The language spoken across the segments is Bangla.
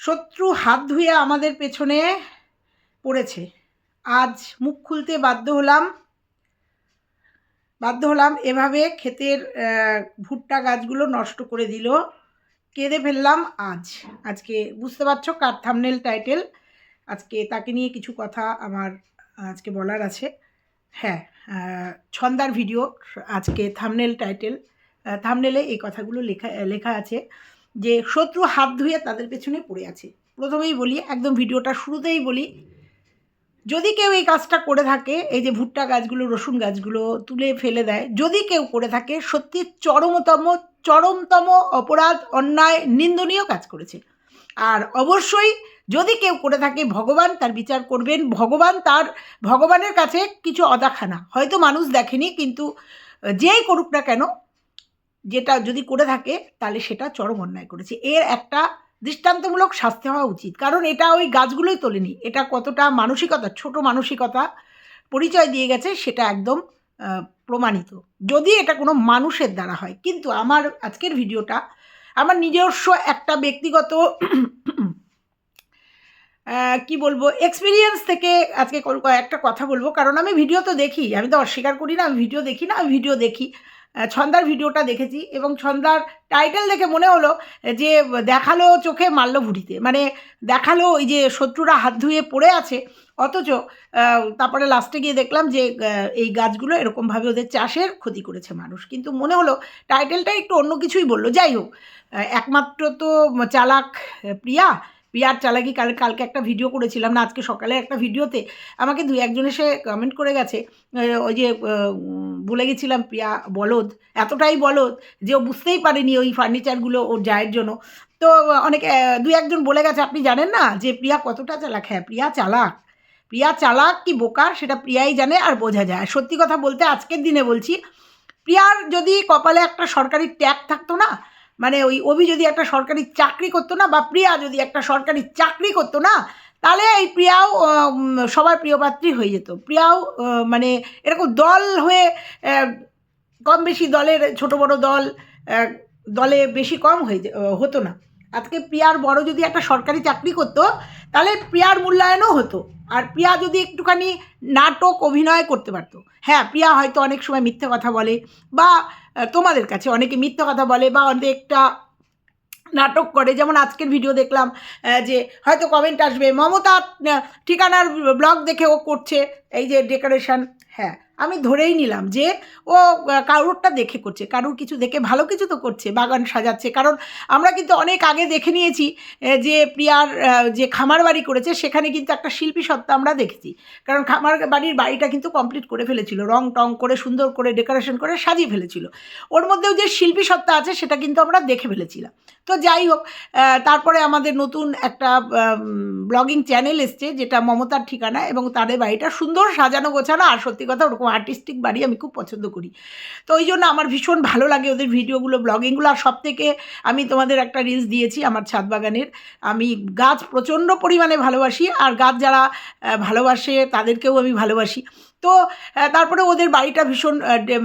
শত্রু হাত ধুয়ে আমাদের পেছনে পড়েছে। আজ মুখ খুলতে বাধ্য হলাম বাধ্য হলাম এভাবে ক্ষেতের ভুট্টা গাছগুলো নষ্ট করে দিল। কেঁদে ফেললাম আজ। আজকে বুঝতে পারছ কার থামনেল টাইটেল আজকে তাকে নিয়ে কিছু কথা আমার আজকে বলার আছে। হ্যাঁ ছন্দার ভিডিও আজকে থামনেল টাইটেল থামনেলে এই কথাগুলো লেখা লেখা আছে। যে শত্রু হাত ধুয়ে তাদের পেছনে পড়ে আছে। প্রথমেই বলি, একদম ভিডিওটা শুরুতেই বলি, যদি কেউ এই কাজটা করে থাকে, এই যে ভুট্টা গাছগুলো, রসুন গাছগুলো তুলে ফেলে দেয়, যদি কেউ করে থাকে, সত্যি চরমতম চরমতম অপরাধ, অন্যায়, নিন্দনীয় কাজ করেছে। আর অবশ্যই যদি কেউ করে থাকে, ভগবান তার বিচার করবেন, ভগবান তার, ভগবানের কাছে কিছু অদাখানা হয়তো মানুষ দেখেনি, কিন্তু যেই করুক না কেন যেটা যদি করে থাকে, তাহলে সেটা চরম অন্যায় করেছে। এর একটা দৃষ্টান্তমূলক শাস্তি হওয়া উচিত। কারণ এটা ওই গাছগুলোই তোলেনি। এটা কতটা মানসিকতা, ছোট মানসিকতা পরিচয় দিয়ে গেছে, সেটা একদম প্রমাণিত। যদি এটা কোনো মানুষের দ্বারা হয়, কিন্তু আমার আজকের ভিডিওটা, আমার নিজস্ব একটা ব্যক্তিগত কি বলব এক্সপিরিয়েন্স থেকে আজকে একটা কথা বলব। কারণ আমি ভিডিও তো দেখি, আমি তো অস্বীকার করি না, আমি ভিডিও দেখি না, আমি ভিডিও দেখি। ছন্দার ভিডিওটা দেখেছি এবং ছন্দার টাইটেল দেখে মনে হলো যে দেখাল চোখে, মারলো ভুড়িতে। মানে দেখাল ওই যে শত্রুরা হাত ধুয়ে পড়ে আছে, অথচ তারপরে লাস্টে গিয়ে দেখলাম যে এই গাছগুলো এরকমভাবে ওদের চাষের ক্ষতি করেছে মানুষ। কিন্তু মনে হলো টাইটেলটা একটু অন্য কিছুই বলল। যাই হোক একমাত্র তো চালাক প্রিয়া প্রিয়ার চালাকি কাল, কালকে একটা ভিডিও করেছিলাম, না আজকে সকালে একটা ভিডিওতে আমাকে দুই একজন এসে কমেন্ট করে গেছে ওই যে বলে গেছিলাম প্রিয়া বলদ, এতটাই বলদ যে ও বুঝতেই পারেনি ওই ফার্নিচারগুলো ওর জায়ের জন্য। তো অনেকে দুই একজন বলে গেছে, আপনি জানেন না যে প্রিয়া কতটা চালাক? হ্যাঁ প্রিয়া চালাক। প্রিয়া চালাক কি বোকা সেটা প্রিয়াই জানে আর বোঝা যায়। সত্যি কথা বলতে আজকের দিনে বলছি প্রিয়ার যদি কপালে একটা সরকারি ট্যাগ থাকতো না মানে ওই অভি যদি একটা সরকারি চাকরি করতো না বা প্রিয়া যদি একটা সরকারি চাকরি করতো না, তাহলে এই প্রিয়াও সবার প্রিয়পাত্রী হয়ে যেত। প্রিয়াও মানে এরকম দল হয়ে কম বেশি দলের ছোট বড় দল দলে বেশি কম হয়ে হতো না। আজকে প্রিয়ার বড় যদি একটা সরকারি চাকরি করতো, তাহলে প্রিয়ার মূল্যায়নও হতো। আর প্রিয়া যদি একটুখানি নাটক, অভিনয় করতে পারতো। হ্যাঁ প্রিয়া হয়তো অনেক সময় মিথ্যে কথা বলে বা তোমাদের কাছে। অনেকে মিথ্যা কথা বলে বা অনেকটা নাটক করে। যেমন আজকের ভিডিও দেখলাম যে হয়তো কমেন্ট আসবে মমতা ঠিকানার ব্লগ দেখে ও করছে। এই যে ডেকোরেশন হ্যাঁ। আমি ধরেই নিলাম যে ও কারোরটা দেখে করছে। কারোর কিছু দেখে ভালো কিছু তো করছে, বাগান সাজাচ্ছে। কারণ আমরা কিন্তু অনেক আগে দেখে নিয়েছি যে প্রিয়ার যে খামার বাড়ি করেছে, সেখানে কিন্তু একটা শিল্পী সত্তা আমরা দেখেছি। কারণ খামার বাড়ির বাড়িটা কিন্তু কমপ্লিট করে ফেলেছিল। রং টং করে, সুন্দর করে ডেকোরেশন করে সাজিয়ে ফেলেছিল। ওর মধ্যেও যে শিল্পী সত্তা আছে, সেটা কিন্তু আমরা দেখে ফেলেছিলাম। তো যাই হোক তারপরে আমাদের নতুন একটা ব্লগিং চ্যানেল এসছে, যেটা মমতার ঠিকানা এবং তাদের বাড়িটা সুন্দর সাজানো গোছানো। আর সত্যি কথা, ওরকম আর্টিস্টিক বাড়ি আমি খুব পছন্দ করি। তো ওই জন্য আমার ভীষণ ভালো লাগে ওদের ভিডিওগুলো ব্লগিংগুলো আর সব থেকে আমি তোমাদের একটা রিলস দিয়েছি আমার ছাদ বাগানের। আমি গাছ প্রচণ্ড পরিমাণে ভালোবাসি, আর গাছ যারা ভালোবাসে তাদেরকেও আমি ভালোবাসি। তো তারপরে ওদের বাড়িটা ভীষণ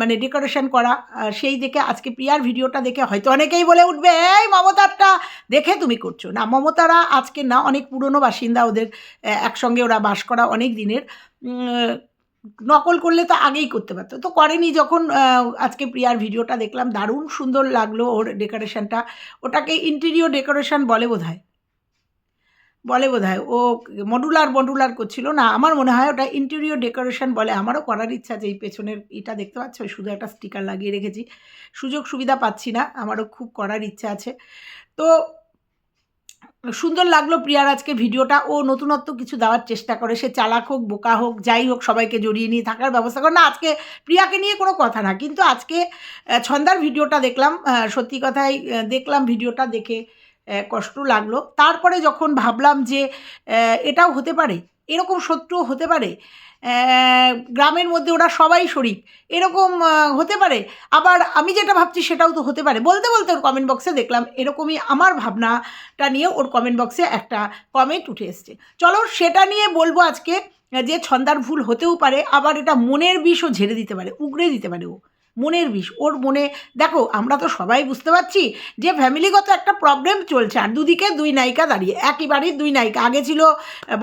মানে ডেকোরেশন করা। সেই দেখে আজকে প্রিয়ার ভিডিওটা দেখে হয়তো অনেকেই বলে উঠবে, এই মমতারটা দেখে তুমি করছ। না, মমতারা আজকে না, অনেক পুরনো বাসিন্দা ওদের একসঙ্গে ওরা বাস করা অনেক দিনের। নকল করলে তো আগেই করতে পারতো। তো করেনি যখন আজকে প্রিয়ার ভিডিওটা দেখলাম, দারুণ সুন্দর লাগল ওর ডেকোরেশনটা। ওটাকে ইন্টেরিয়র ডেকোরেশন বলে বোধ হয় বলে বোধ হয় ও মডুলার মডুলার করছিল না। আমার মনে হয় ওটা ইন্টেরিয়র ডেকোরেশন বলে। আমারও করার ইচ্ছা যে এই পেছনের এটা দেখতে পাচ্ছ? শুধু একটা স্টিকার লাগিয়ে রেখেছি। সুযোগ সুবিধা পাচ্ছি না। আমারও খুব করার ইচ্ছা আছে। তো সুন্দর লাগল প্রিয়ার আজকে ভিডিওটা। ও নতুনত্ব কিছু দেওয়ার চেষ্টা করে। সে চালাক হোক, বোকা হোক, যাই হোক, সবাইকে জড়িয়ে নিয়ে থাকার ব্যবস্থা করে। না, আজকে প্রিয়াকে নিয়ে কোনো কথা না। কিন্তু আজকে ছন্দার ভিডিওটা দেখলাম। সত্যি কথাই দেখলাম ভিডিওটা দেখে। কষ্ট লাগল। তারপরে যখন ভাবলাম যে এটাও হতে পারে, এরকম শত্রু হতে পারে গ্রামের মধ্যে ওরা সবাই শরিক, এরকম হতে পারে। আবার আমি যেটা ভাবছি সেটাও তো হতে পারে। বলতে বলতে ওর কমেন্ট বক্সে দেখলাম, এরকমই আমার ভাবনাটা নিয়ে ওর কমেন্ট বক্সে একটা কমেন্ট উঠে এসছে। চলো সেটা নিয়ে বলব আজকে, যে ছন্দার ভুল হতেও পারে, আবার এটা মনের বিষও ঝেড়ে দিতে পারে, উগড়ে দিতে পারে ও। মনের বিষ, ওর মনে, দেখো, আমরা তো সবাই বুঝতে পারছি যে ফ্যামিলিগত একটা প্রবলেম চলছে। আর দুদিকে দুই নায়িকা দাঁড়িয়ে একই বাড়ির দুই নায়িকা। আগে ছিল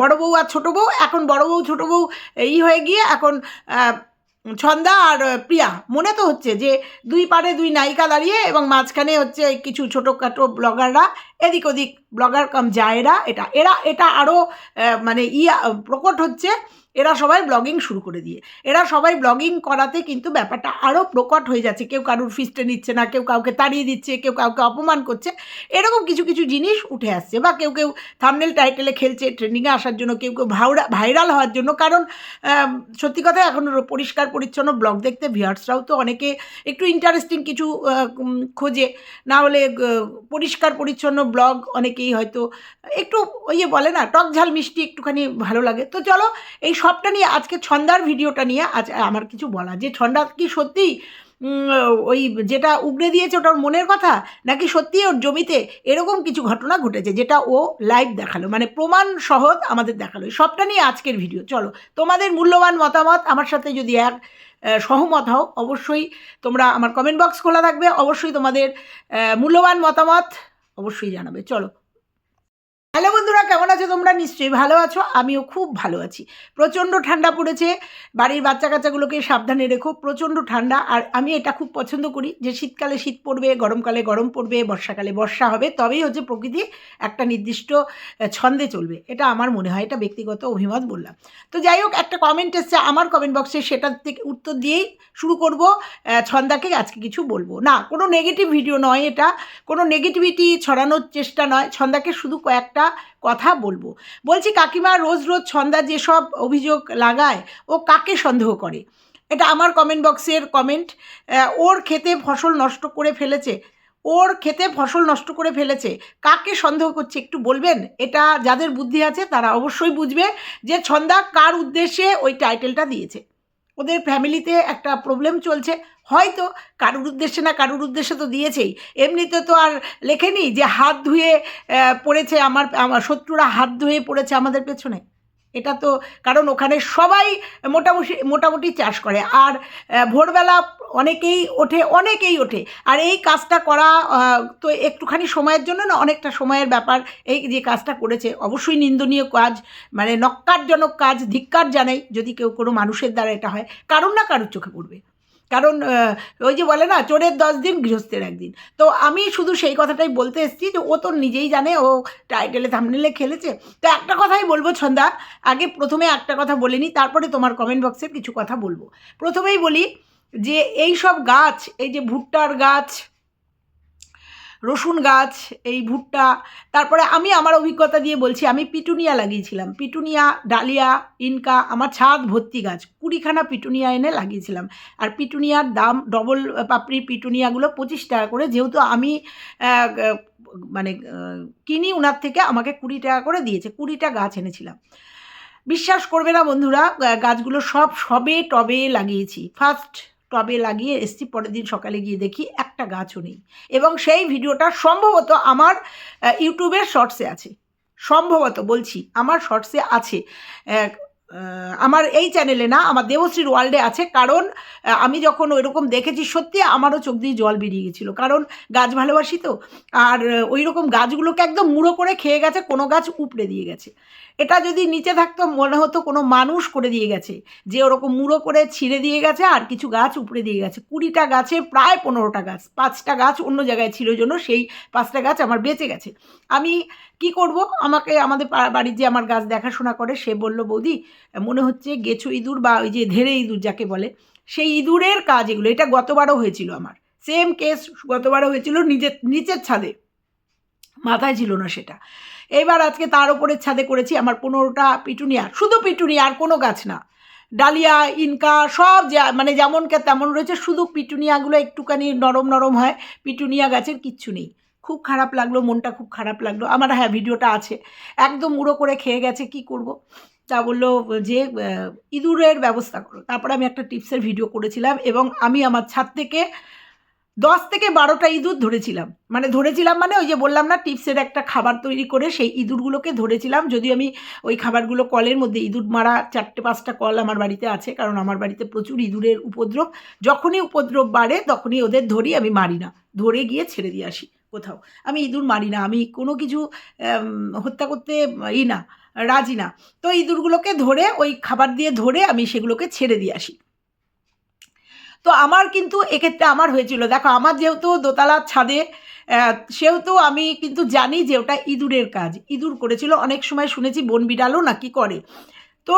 বড় বউ আর ছোটো বউ, এখন বড় বউ, ছোটো বউ, এই হয়ে গিয়ে এখন ছন্দা আর প্রিয়া। মনে তো হচ্ছে যে দুই পারে দুই নায়িকা দাঁড়িয়ে এবং মাঝখানে হচ্ছে কিছু ছোটোখাটো ব্লগাররা এদিক ওদিক ব্লগার কাম জায়েরা এটা। এরা, এটা আরও মানে ইয়া, প্রকট হচ্ছে। এরা সবাই ব্লগিং শুরু করে দিয়ে। এরা সবাই ব্লগিং করাতে কিন্তু ব্যাপারটা আরও প্রকট হয়ে যাচ্ছে। কেউ কারুর ফিস্টে নিচ্ছে না, কেউ কাউকে তাড়িয়ে দিচ্ছে, কেউ কাউকে অপমান করছে। এরকম কিছু কিছু জিনিস উঠে আসছে বা কেউ কেউ থামনেল টাইটেলে খেলছে ট্রেন্ডিংয়ে আসার জন্য, কেউ কেউ ভাইরা ভাইরাল হওয়ার জন্য। কারণ সত্যি কথা এখন পরিষ্কার, পরিচ্ছন্ন ব্লগ দেখতে ভিউয়ার্সরাও তো অনেকে একটু ইন্টারেস্টিং কিছু খোঁজে। না হলে পরিষ্কার, পরিচ্ছন্ন ব্লগ অনেকেই হয়তো একটু ওই যে বলে না টক ঝাল মিষ্টি একটুখানি ভালো লাগে। তো চলো, এই সবটা নিয়ে আজকে ছন্দার ভিডিওটা নিয়ে আজ আমার কিছু বলা যে ছন্দা কি সত্যি ওই যেটা উগড়ে দিয়েছে ওটা ওর মনের কথা, নাকি সত্যি ওর জমিতে এরকম কিছু ঘটনা ঘটেছে যেটা ও লাইভ দেখাল? মানে প্রমাণ সহ আমাদের দেখাল। সবটা নিয়ে আজকের ভিডিও চলো, তোমাদের মূল্যবান মতামত আমার সাথে যদি এক সহমত হও, অবশ্যই তোমরা আমার কমেন্ট বক্স খোলা থাকবে। অবশ্যই তোমাদের মূল্যবান মতামত অবশ্যই জানাবে। চলো। হ্যালো বন্ধুরা, কেমন আছো তোমরা? নিশ্চয়ই ভালো আছো, আমিও খুব ভালো আছি। প্রচণ্ড ঠান্ডা পড়েছে, বাড়ির বাচ্চা কাচ্চাগুলোকে সাবধানে রেখো, প্রচণ্ড ঠান্ডা। আর আমি এটা খুব পছন্দ করি যে শীতকালে শীত পড়বে, গরমকালে গরম পড়বে, বর্ষাকালে বর্ষা হবে, তবেই হচ্ছে প্রকৃতি একটা নির্দিষ্ট ছন্দে চলবে। এটা আমার মনে হয়, এটা ব্যক্তিগত অভিমত বললাম। তো যাই হোক, একটা কমেন্ট এসছে আমার কমেন্ট বক্সে সেটার থেকে উত্তর দিয়েই শুরু করব ছন্দাকে আজকে কিছু বলব। না, কোনো নেগেটিভ ভিডিও নয় এটা, কোনো নেগেটিভিটি ছড়ানোর চেষ্টা নয়, ছন্দাকে শুধু কয়েকটা কথা বলব। বলছি, কাকিমা রোজ রোজ ছন্দা যেসব অভিযোগ লাগায়, ও কাকে সন্দেহ করে? এটা আমার কমেন্ট বক্সের কমেন্ট ওর খেতে ফসল নষ্ট করে ফেলেছে। ওর খেতে ফসল নষ্ট করে ফেলেছে। কাকে সন্দেহ করছে একটু বলবেন? এটা যাদের বুদ্ধি আছে, তারা অবশ্যই বুঝবে যে ছন্দা কার উদ্দেশ্যে ওই টাইটেলটা দিয়েছে। ওদের ফ্যামিলিতে একটা প্রবলেম চলছে। হয়তো কারুর উদ্দেশ্যে না কারুর উদ্দেশ্যে তো দিয়েছেই। এমনিতে তো আর লেখেনি যে হাত ধুয়ে পড়েছে আমার আমার শত্রুরা হাত ধুয়ে পড়েছে আমাদের পেছনে। এটা তো কারণ ওখানে সবাই মোটামুটি মোটামুটি চাষ করে। আর ভোরবেলা অনেকেই ওঠে অনেকেই ওঠে। আর এই কাজটা করা তো একটুখানি সময়ের জন্য না অনেকটা সময়ের ব্যাপার। এই যে কাজটা করেছে, অবশ্যই নিন্দনীয় কাজ মানে নক্কারজনক কাজ, ধিক্কার জানাই যদি কেউ কোনো মানুষের দ্বারা এটা হয়। কারণ না কারোর চোখে পড়বে। কারণ ওই যে বলে না, চোরের দশ দিন, গৃহস্থের একদিন। তো আমি শুধু সেই কথাটাই বলতে এসেছি যে, ও তো নিজেই জানে, ও টাইটেলে, থামনেলে খেলেছে। তো একটা কথাই বলব ছন্দা আগে প্রথমে একটা কথা বলিনি তারপরে তোমার কমেন্ট বক্সের কিছু কথা বলব। প্রথমেই বলি যে এই সব গাছ, এই যে ভুট্টার গাছ রসুন গাছ, এই ভুট্টা, তারপরে আমি আমার অভিজ্ঞতা দিয়ে বলছি, আমি পিটুনিয়া লাগিয়েছিলাম। পিটুনিয়া, ডালিয়া, ইনকা, আমার ছাদ ভর্তি গাছ, কুড়িখানা পিটুনিয়া এনে লাগিয়েছিলাম। আর পিটুনিয়ার দাম ডবল পাপড়ি পিটুনিয়াগুলো পঁচিশ টাকা করে, যেহেতু আমি মানে কিনি ওনার থেকে, আমাকে কুড়ি টাকা করে দিয়েছে, কুড়িটা গাছ এনেছিলাম। বিশ্বাস করবে না বন্ধুরা, গাছগুলো সব সবে টবে লাগিয়েছি। ফার্স্ট টবে লাগিয়ে এসছি, পরের দিন সকালে গিয়ে দেখি একটা গাছও নেই। এবং সেই ভিডিওটা সম্ভবত আমার ইউটিউবের শর্টসে আছে। সম্ভবত বলছি, আমার শর্টসে আছে। আমার এই চ্যানেলে না, আমার দেবশ্রীর ওয়ার্ল্ডে আছে। কারণ আমি যখন ওই রকম দেখেছি, সত্যি আমারও চোখ দিয়ে জল বেরিয়ে গেছিল। কারণ, গাছ ভালোবাসি তো? আর ওই রকম গাছগুলোকে একদম মুড়ো করে খেয়ে গেছে, কোনো গাছ উপড়ে দিয়ে গেছে। এটা যদি নিচে থাকতো, মনে হতো কোনো মানুষ করে দিয়ে গেছে। যে ওরকম মুড়ো করে ছিঁড়ে দিয়ে গেছে, আর কিছু গাছ উপড়ে দিয়ে গেছে। কুড়িটা গাছে প্রায় পনেরোটা গাছ, পাঁচটা গাছ অন্য জায়গায় ছিল জন্য সেই পাঁচটা গাছ আমার বেঁচে গেছে। আমি কি করব? আমাকে, আমাদের বাড়ির যে আমার গাছ দেখাশোনা করে, সে বলল, বৌদি, মনে হচ্ছে গেছো ইঁদুর বা ওই যে ধেড়ে ইঁদুর যাকে বলে, সেই ইঁদুরের কাজ এগুলো, এটা গতবারও হয়েছিল আমার। সেম কেস গতবারও হয়েছিল নিজের নিচের ছাদে। মাথায় ছিল না সেটা। এবার আজকে তার উপরের ছাদে করেছি আমার পনেরোটা পিটুনিয়া শুধু পিটুনিয়া আর কোনো গাছ না। ডালিয়া, ইনকা, সব যা মানে যেমন কে তেমন রয়েছে, শুধু পিটুনিয়াগুলো একটুখানি নরম নরম হয়, পিটুনিয়া গাছের কিচ্ছু নেই। খুব খারাপ লাগল, মনটা খুব খারাপ লাগল। আমার হ্যাঁ ভিডিওটা আছে। একদম মুড়ো করে খেয়ে গেছে, কি করব? তা বলল, যে ইঁদুরের ব্যবস্থা করো। তারপরে আমি একটা টিপসের ভিডিও করেছিলাম এবং আমি আমার ছাদ থেকে দশ থেকে বারোটা ইঁদুর ধরেছিলাম। মানে ধরেছিলাম মানে ওই যে বললাম না, টিপসের একটা খাবার তৈরি করে সেই ইঁদুরগুলোকে ধরেছিলাম। যদি আমি ওই খাবারগুলো কলের মধ্যে, ইঁদুর মারা চারটে, পাঁচটা কল আমার বাড়িতে আছে, কারণ আমার বাড়িতে প্রচুর ইঁদুরের উপদ্রব। যখনই উপদ্রব বাড়ে, তখনই ওদের ধরি, আমি মারি না। ধরে গিয়ে ছেড়ে দিয়ে আসি। কোথাও। আমি ইঁদুর মারি না, আমি কোনো কিছু হত্যা করতে ই না, রাজি না। তো ইঁদুরগুলোকে ধরে, ওই খাবার দিয়ে ধরে আমি সেগুলোকে ছেড়ে দিয়ে আসি। তো আমার কিন্তু এক্ষেত্রে আমার হয়েছিল। দেখো, আমার যেহেতু দোতলার ছাদে সেহেতু আমি কিন্তু জানি যে ওটা ইঁদুরের কাজ। ইঁদুর করেছিল, অনেক সময় শুনেছি বন বিড়ালও নাকি করে। তো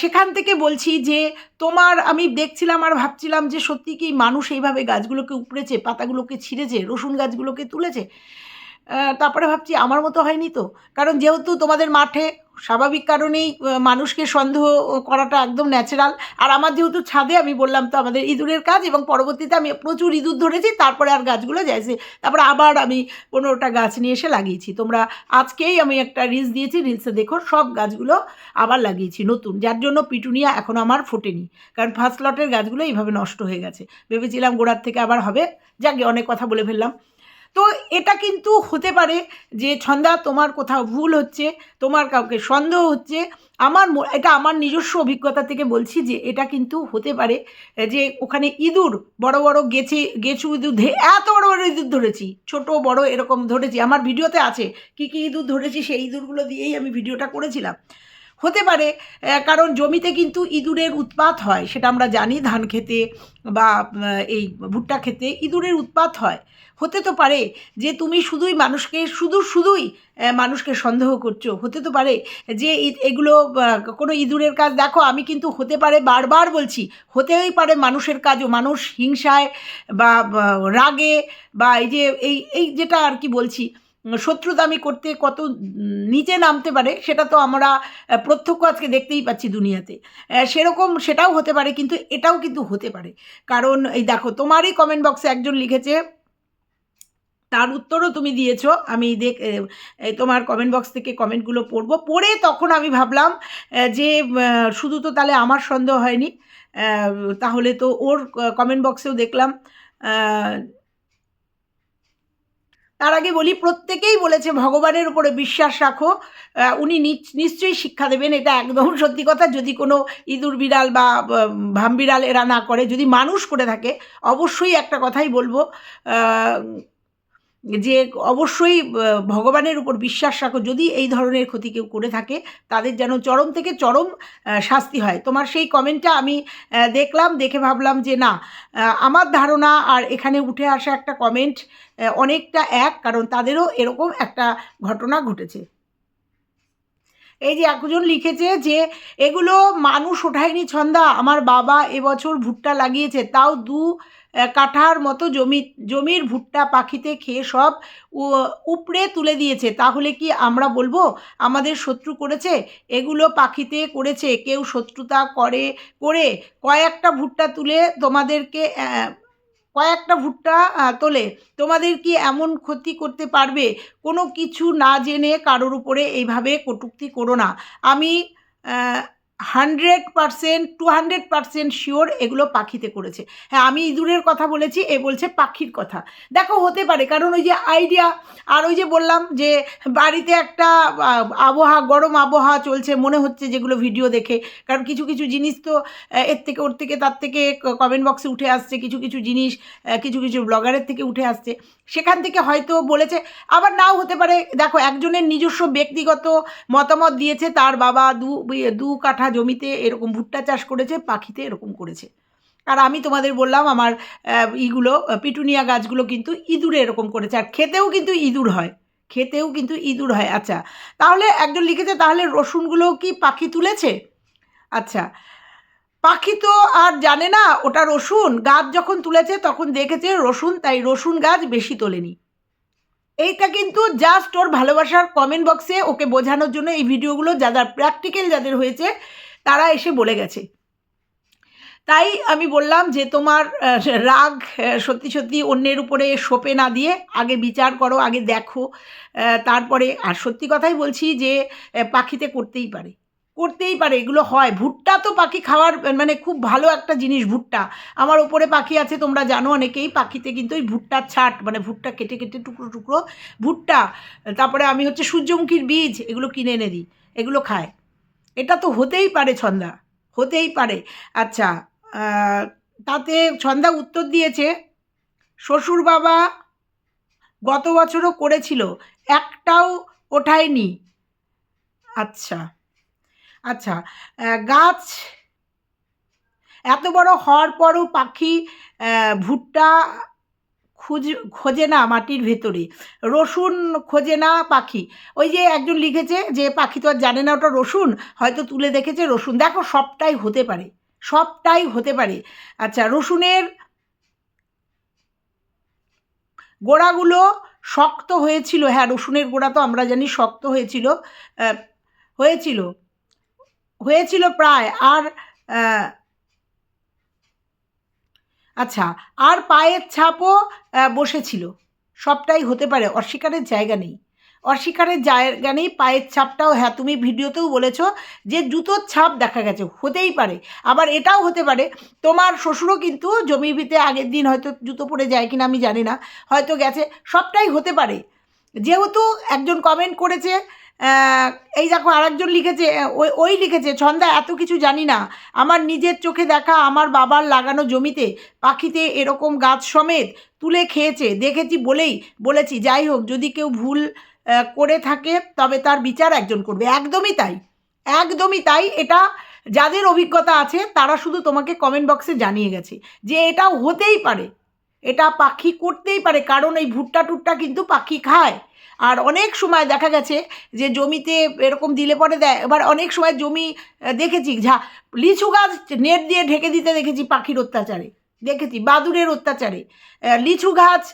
সেখান থেকে বলছি যে, তোমার আমি দেখছিলাম আর ভাবছিলাম যে সত্যি কি মানুষ এইভাবে গাছগুলোকে উপড়েছে, পাতাগুলোকে ছিঁড়েছে, রসুন গাছগুলোকে তুলেছে? তারপরে ভাবছি আমার মতো হয়নি তো। কারণ যেহেতু তোমাদের মাঠে স্বাভাবিক কারণেই মানুষকে সন্দেহ করাটা একদম ন্যাচারাল আর আমার যেহেতু ছাদে, আমি বললাম তো আমাদের ইঁদুরের কাজ এবং পরবর্তীতে আমি প্রচুর ইঁদুর ধরেছি, তারপরে আর গাছগুলো যাইছে তারপরে আবার আমি পনেরোটা গাছ নিয়ে এসে লাগিয়েছি। তোমরা আজকেই আমি একটা রিলস দিয়েছি রিলসে দেখো সব গাছগুলো আবার লাগিয়েছি নতুন। যার জন্য পিটুনিয়া এখন আমার ফোটেনি। কারণ ফার্স্ট লটের গাছগুলো এইভাবে নষ্ট হয়ে গেছে। ভেবেছিলাম গোড়ার থেকে আবার হবে। যাকে, অনেক কথা বলে ফেললাম। তো এটা কিন্তু হতে পারে যে, ছন্দা, তোমার কোথাও ভুল হচ্ছে, তোমার কাউকে সন্দেহ হচ্ছে। আমার এটা আমার নিজস্ব অভিজ্ঞতা থেকে বলছি যে, এটা কিন্তু হতে পারে যে, ওখানে ইঁদুর, বড় বড় গেছে, গেছু ইঁদুর এত বড় বড় ইঁদুর ধরেছি, ছোট, বড় এরকম ধরেছি। আমার ভিডিওতে আছে কি কি ইঁদুর ধরেছি, সেই ইঁদুরগুলো দিয়েই আমি ভিডিওটা করেছিলাম। হতে পারে কারণ জমিতে কিন্তু ইঁদুরের উৎপাত হয়, সেটা আমরা জানি, ধান খেতে বা এই ভুট্টা খেতে ইঁদুরের উৎপাত হয়। হতে তো পারে যে তুমি শুধুই মানুষকে, শুধু শুধুই মানুষকে সন্দেহ করছ। হতে তো পারে যে এগুলো কোনো ইঁদুরের কাজ, দেখো আমি কিন্তু হতে পারে বারবার বলছি, হতেই পারে মানুষের কাজও মানুষ হিংসায় বা, রাগে বা এই যে, এই এই যেটা আর কি বলছি শত্রুতামি করতে কত নিচে নামতে পারে, সেটা তো আমরা প্রত্যক্ষ আজকে দেখতেই পাচ্ছি দুনিয়াতে। সেরকম সেটাও হতে পারে, কিন্তু এটাও কিন্তু হতে পারে। কারণ, এই দেখো, তোমারই কমেন্ট বক্সে একজন লিখেছে, তার উত্তরও তুমি দিয়েছ, আমি দেখ তোমার কমেন্ট বক্স থেকে কমেন্টগুলো পড়ব। পড়ে তখন আমি ভাবলাম যে শুধু তো তাহলে আমার সন্দেহ হয়নি তাহলে তো ওর কমেন্ট বক্সেও দেখলাম তার আগে বলি, প্রত্যেকেই বলেছে ভগবানের উপরে বিশ্বাস রাখো। উনি নিশ্চয়ই শিক্ষা দেবেন, এটা একদম সত্যি কথা। যদি কোনো ইঁদুর বিড়াল বা ভাম বিড়াল এরা না করে, যদি মানুষ করে থাকে, অবশ্যই একটা কথাই বলব। যে অবশ্যই ভগবানের উপর বিশ্বাস রাখো, যদি এই ধরনের ক্ষতি কেউ করে থাকে, তাদের যেন চরম থেকে চরম শাস্তি হয়। তোমার সেই কমেন্টটা আমি দেখলাম, দেখে ভাবলাম যে না আমার ধারণা আর এখানে উঠে আসা একটা কমেন্ট অনেকটা এক, কারণ তাদেরও এরকম একটা ঘটনা ঘটেছে। এই যে একজন লিখেছে যে, এগুলো মানুষ ওঠায়নি ছন্দা, আমার বাবা এবছর ভুট্টা লাগিয়েছে, তাও দু কাঠার মতো জমি, জমির ভুট্টা পাখিতে খেয়ে সব উপড়ে তুলে দিয়েছে। তাহলে কি আমরা বলব, আমাদের শত্রু করেছে? এগুলো পাখিতে করেছে। কেউ শত্রুতা করে করে কয়েকটা ভুট্টা তুলে তোমাদেরকে কয়েকটা ভুট্টা তোলে। তোমাদের কি এমন ক্ষতি করতে পারবে? কোনো কিছু না জেনে কারোর উপরে এইভাবে কটূক্তি করো না। আমি hundred percent, two hundred percent sure এগুলো পাখিতে করেছে। হ্যাঁ আমি ইঁদুরের কথা বলেছি, এ বলছে পাখির কথা। দেখো, হতে পারে, কারণ ওই যে আইডিয়া আর ওই যে বললাম যে বাড়িতে একটা আবহাওয়া, গরম আবহাওয়া চলছে, মনে হচ্ছে যেগুলো ভিডিও দেখে। কারণ কিছু কিছু জিনিস তো এর থেকে, ওর থেকে, তার থেকে কমেন্ট বক্সে উঠে আসছে, কিছু কিছু জিনিস কিছু কিছু ব্লগারের থেকে উঠে আসছে। সেখান থেকে হয়তো বলেছে, আবার নাও হতে পারে। দেখো, একজনের নিজস্ব ব্যক্তিগত মতামত দিয়েছে, তার বাবা দু দু কাঠা জমিতে এরকম ভুট্টা চাষ করেছে, পাখিতে এরকম করেছে। আর আমি তোমাদের বললাম, আমার ইগুলো, পিটুনিয়া গাছগুলো কিন্তু ইঁদুরে এরকম করেছে, আর খেতেও কিন্তু ইঁদুর হয়। খেতেও কিন্তু ইঁদুর হয় আচ্ছা। তাহলে একজন লিখেছে, তাহলে রসুনগুলো কি পাখি তুলেছে? আচ্ছা পাখি তো আর জানে না, ওটা রসুন। গাছ যখন তুলেছে তখন দেখেছে রসুন, তাই রসুন গাছ বেশি তোলেনি। এইটা কিন্তু জাস্ট ওর ভালোবাসার কমেন্ট বক্সে ওকে বোঝানোর জন্য এই ভিডিওগুলো যাদের প্র্যাকটিক্যাল যাদের হয়েছে, তারা এসে বলে গেছে। তাই আমি বললাম যে তোমার রাগ সত্যি সত্যি অন্যের উপরে সোপে না দিয়ে আগে বিচার করো, আগে দেখো তারপরে, আর সত্যি কথাই বলছি যে পাখিতে করতেই পারে। করতেই পারে, এগুলো হয়। ভুট্টা তো পাখি খাওয়ার মানে খুব ভালো একটা জিনিস ভুট্টা। আমার ওপরে পাখি আছে, তোমরা জানো অনেকেই পাখিতে কিন্তু ওই ভুট্টার ছাট মানে ভুট্টা কেটে কেটে টুকরো টুকরো ভুট্টা। তারপরে আমি হচ্ছে সূর্যমুখীর বীজ, এগুলো কিনে এনে দিই, এগুলো খায় এটা তো হতেই পারে ছন্দা, হতেই পারে। আচ্ছা তাতে ছন্দা উত্তর দিয়েছে, শ্বশুর বাবা গত বছরও করেছিল, একটাও ওঠায়নি। আচ্ছা। আচ্ছা গাছ এত বড় হওয়ার পরও পাখি ভুট্টা খুঁজ, খোঁজে না মাটির ভেতরে। রসুন খোঁজে না পাখি। ওই যে একজন লিখেছে যে পাখি তো আর জানে না ওটা রসুন, হয়তো তুলে দেখেছে রসুন। দেখো, সবটাই হতে পারে, সবটাই হতে পারে। আচ্ছা রসুনের গোড়াগুলো শক্ত হয়েছিল। হ্যাঁ রসুনের গোড়া তো আমরা জানি শক্ত হয়েছিল হয়েছিল। হয়েছিল প্রায় আর আচ্ছা আর পায়ের ছাপও বসেছিল। সবটাই হতে পারে, অস্বীকারের জায়গা নেই। অস্বীকারের জায়গা নেই, পায়ের ছাপটাও হ্যাঁ তুমি ভিডিওতেও বলেছ যে জুতোর ছাপ দেখা গেছে, হতেই পারে। আবার এটাও হতে পারে, তোমার শ্বশুরও কিন্তু জমি ভিতে আগের দিন হয়তো জুতো পরে যায় কিনা আমি জানি না, হয়তো গেছে, সবটাই হতে পারে। যেহেতু একজন কমেন্ট করেছে এই দেখো আরেকজন লিখেছে ওই ওই লিখেছে, ছন্দা, এত কিছু জানি না। আমার নিজের চোখে দেখা আমার বাবার লাগানো জমিতে, পাখিতে এরকম গাছ সমেত তুলে খেয়েছে। দেখেছি বলেই বলেছি, যাই হোক, যদি কেউ ভুল করে থাকে, তবে তার বিচার একজন করবে। একদমই তাই একদমই তাই। এটা যাদের অভিজ্ঞতা আছে, তারা শুধু তোমাকে কমেন্ট বক্সে জানিয়ে গেছে যে এটা হতেই পারে। এটা পাখি করতেই পারে, কারণ এই ভুট্টা টুট্টা কিন্তু পাখি খায়। আর অনেক সময় দেখা গেছে যে জমিতে এরকম দিলে পরে দেয়, এবার অনেক সময় জমি দেখেছি, ঝা, লিচু গাছ নেট দিয়ে ঢেকে দিতে দেখেছি পাখির অত্যাচারে, দেখেছি বাদুরের অত্যাচারে লিচু গাছ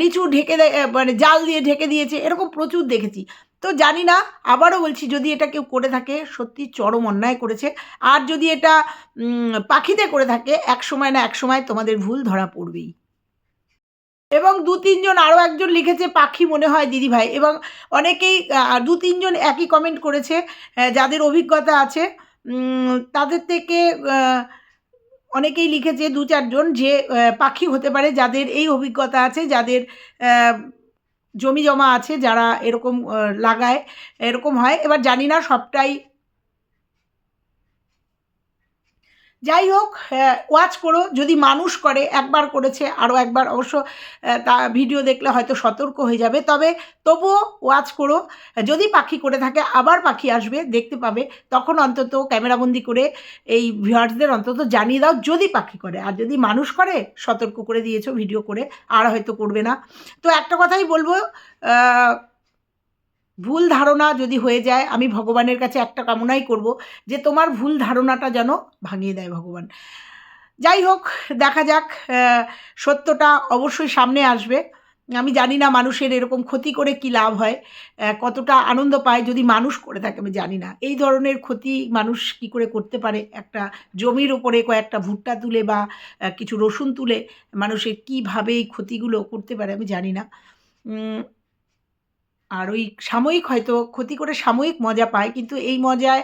লিচু ঢেকে মানে জাল দিয়ে ঢেকে দিয়েছে, এরকম প্রচুর দেখেছি। তো জানি না, আবারও বলছি, যদি এটা কেউ করে থাকে, সত্যি চরম অন্যায় করেছে। আর যদি এটা পাখিতে করে থাকে, এক সময় না এক সময় তোমাদের ভুল ধরা পড়বেই। এবং দু তিনজন আরও একজন লিখেছে, পাখি মনে হয় দিদিভাই। এবং অনেকেই দু তিনজন একই কমেন্ট করেছে যাদের অভিজ্ঞতা আছে। তাদের থেকে অনেকেই লিখেছে দু চারজন যে পাখি হতে পারে যাদের এই অভিজ্ঞতা আছে, যাদের জমি জমা আছে, যারা এরকম লাগায়, এরকম হয়। এবার জানি না, সবটাই যাই হোক ওয়াচ করো। যদি মানুষ করে, একবার করেছে আরও একবার অবশ্য তা ভিডিও দেখলে হয়তো সতর্ক হয়ে যাবে। তবে তবুও ওয়াচ করো। যদি পাখি করে থাকে, আবার পাখি আসবে, দেখতে পাবে। তখন অন্তত ক্যামেরাবন্দি করে এই ভিউয়ার্সদের অন্তত জানিয়ে দাও যদি পাখি করে। আর যদি মানুষ করে, সতর্ক করে দিয়েছ ভিডিও করে, আর হয়তো করবে না। তো একটা কথাই বলব ভুল ধারণা যদি হয়ে যায়, আমি ভগবানের কাছে একটা কামনাই করব যে তোমার ভুল ধারণাটা যেন ভাঙিয়ে দেয় ভগবান। যাই হোক, দেখা যাক সত্যটা অবশ্যই সামনে আসবে। আমি জানি না মানুষের এরকম ক্ষতি করে কি লাভ হয় কতটা আনন্দ পায় যদি মানুষ করে থাকে, আমি জানি না। এই ধরনের ক্ষতি মানুষ কি করে করতে পারে? একটা জমির ওপরে কয়েকটা ভুট্টা তুলে বা কিছু রসুন তুলে মানুষের কীভাবে এই ক্ষতিগুলো করতে পারে, আমি জানি না। আর ওই সাময়িক হয়তো ক্ষতি করে সাময়িক মজা পায়, কিন্তু এই মজায়,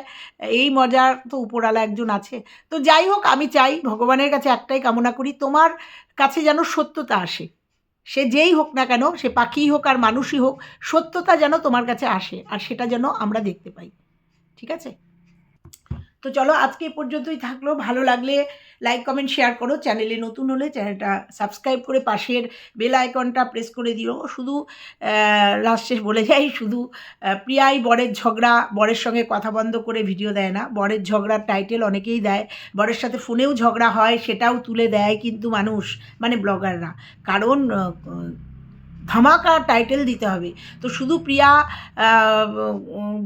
এই মজার তো উপরালা একজন আছে। তো যাই হোক, আমি চাই ভগবানের কাছে একটাই কামনা করি, তোমার কাছে যেন সত্যতা আসে। সে যেই হোক না কেন, সে পাখিই হোক আর মানুষই হোক, সত্যতা যেন তোমার কাছে আসে, আর সেটা যেন আমরা দেখতে পাই। ঠিক আছে? তো চলো আজকে পর্যন্তই থাকল। ভালো লাগলে লাইক কমেন্ট শেয়ার করো। চ্যানেলে নতুন হলে চ্যানেলটা সাবস্ক্রাইব করে পাশের বেল আইকনটা প্রেস করে দিও। শুধু লাস্ট বলে যাই, শুধু প্রিয়াই বরের ঝগড়া, বরের সঙ্গে কথা বন্ধ করে ভিডিও দেয় না। বরের ঝগড়ার টাইটেল অনেকেই দেয়। বরের সাথে ফোনেও ঝগড়া হয়, সেটাও তুলে দেয় কিন্তু মানুষ মানে ব্লগাররা কারণ ধামাকা টাইটেল দিতে হবে। তো শুধু প্রিয়া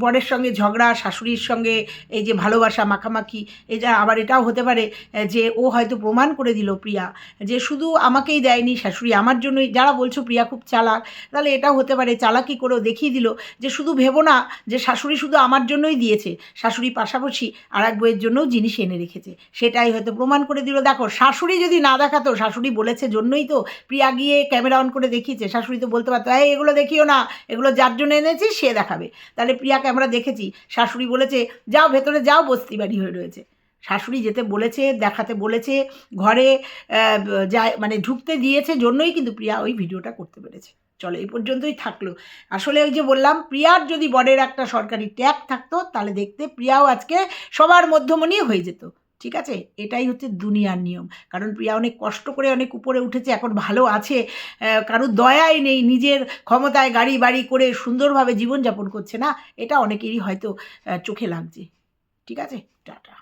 বরের সঙ্গে ঝগড়া, শাশুড়ির সঙ্গে এই যে ভালোবাসা, মাখামাখি, এই যা আবার এটাও হতে পারে, যে ও হয়তো প্রমাণ করে দিল প্রিয়া, যে শুধু আমাকেই দেয়নি শাশুড়ি, আমার জন্যই। যারা বলছো প্রিয়া খুব চালাক, তাহলে এটাও হতে পারে, চালাকি করেও দেখিয়ে দিল যে শুধু ভেবো না যে শাশুড়ি শুধু আমার জন্যই দিয়েছে শাশুড়ি পাশাপাশি আর এক বইয়ের জন্যও জিনিস এনে রেখেছে। সেটাই হয়তো প্রমাণ করে দিল। দেখো, শাশুড়ি যদি না দেখাতো, শাশুড়ি বলেছে জন্যই তো প্রিয়া গিয়ে ক্যামেরা অন করে দেখিয়েছে, শাশুড়ি শাশুড়ি তো বলতে পারতো, এই, এগুলো দেখিও না, এগুলো যার জন্য এনেছি, সে দেখাবে। তাহলে প্রিয়াকে আমরা দেখেছি, শাশুড়ি বলেছে, যাও, ভেতরে যাও বস্তি বাড়ি হয়ে রয়েছে। শাশুড়ি যেতে বলেছে, দেখাতে বলেছে, ঘরে যায় মানে ঢুকতে দিয়েছে জন্যই কিন্তু প্রিয়া ওই ভিডিওটা করতে পেরেছে। চলো, এই পর্যন্তই থাকল। আসলে ওই যে বললাম, প্রিয়ার যদি বরের একটা সরকারি ট্যাগ থাকতো, তাহলে দেখতে প্রিয়াও আজকে সবার মধ্যমণি হয়ে যেত। ঠিক আছে? এটাই হচ্ছে দুনিয়ার নিয়ম। কারণ প্রিয়া অনেক কষ্ট করে অনেক উপরে উঠেছে, এখন ভালো আছে। কারোর দয়াই নেই, নিজের ক্ষমতায় গাড়ি বাড়ি করে সুন্দরভাবে জীবনযাপন করছে না। এটা অনেকেরই হয়তো চোখে লাগছে। ঠিক আছে? টাটা।